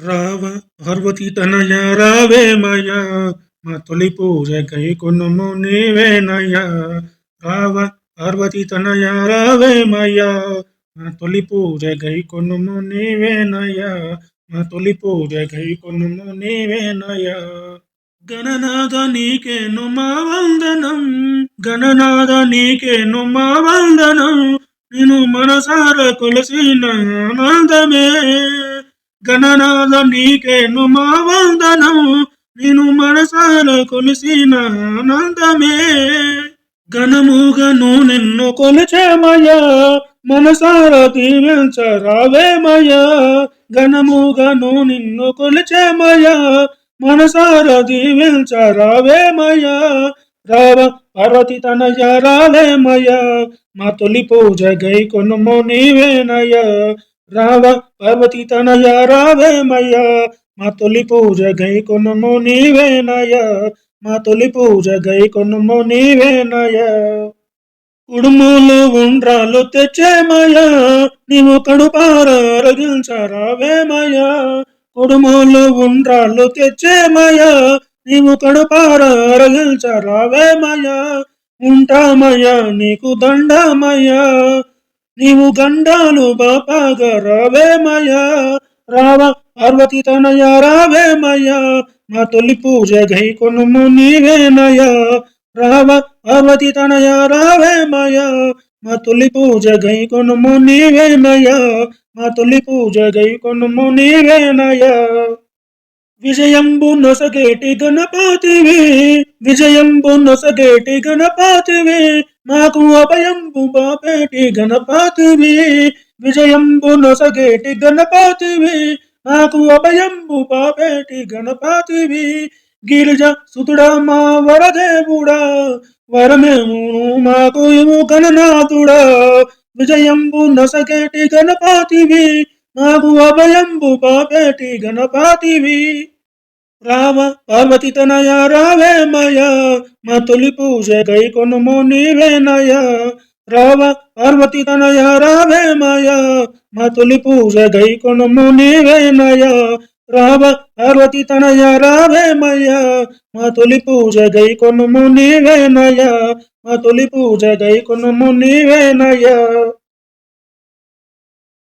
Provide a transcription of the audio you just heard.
రావ పార్వతి తనయ రావేమయ మా తొలి పూజ కై కొనుము నీవేనయ రావ పార్వతి తనయ రావేమయ మా తొలి పూజ కై కొనుము నీవేనయ మా తొలి పూజ కై కొనుము నీవేనయ గణనాథ నీకేను మా వందనం. గణనాథ నీకేను మా వందనం. నేను మనసార కొలసిన ఆనందమే. గణనాథ నీకేను మా వందనం నేను మనసాన కొలిసిన ఆనందమే. ఘనముగను నిన్ను కొలిచేమయ్యా మనసార దీవించరావేమయ్యా ఘనముగను నిన్ను కొలిచేమయ్యా మనసార దీవించరావేమయ్యా రావ పార్వతి తనయ రావేమయ్యా మా తొలి పూజ గై కొనుము నీవేనయ్యా. రావ పార్వతి తనయ రావేమయ్యా మా తొలి పూజ గై కొనుము నీవేనయ్యా మా తొలి పూజ గై కొనుము నీవేనయ్యా కుడుములు ఉండ్రాలు తెచ్చేమయ్యా నీవు కడుపార అరగించరావేమయ్యా కుడుములు ఉండ్రాలు తెచ్చేమయ్యా నీవు కడుపార అరగించరావేమయ్యా ఉంటామయ్యా నీకు దండమయ్యా నీవు గండాలు బాపాగా రావేమయ్యా రావ పార్వతి తనయ రావేమయ్యా మా తొలి పూజ గై కొనుము నీవేనయ్యా రావ పార్వతి తనయ రావేమయ్యా మా తొలి పూజ గై కొనుము నీవేనయ్యా మా తొలి పూజ గై కొనుము నీవేనయ్యా విజయంబు నొసగేటి గణపాతివి విజయంబు నొసగేటి గణపాతివి మాకు అభయంబు బాపేటి గణపాతివి విజయంబు నొసగేటి గణపాతివి మాకు అభయంబు బాపేటి గణపాతివి. గిరిజ సుతుడా మా వరదేవుడా వరమేమును మాకు ఇవు గణనాథుడా విజయంబు నొసగేటి గణపాతివి మాకు అభయంబు బాపేటి గణపతివి రామ పార్వతి తనయ రావేమయ మా తొలి పూజ గై కొనుము నీవేనయ రావ పార్వతి తనయ రావేమయ మా తొలి పూజ గై కొనుము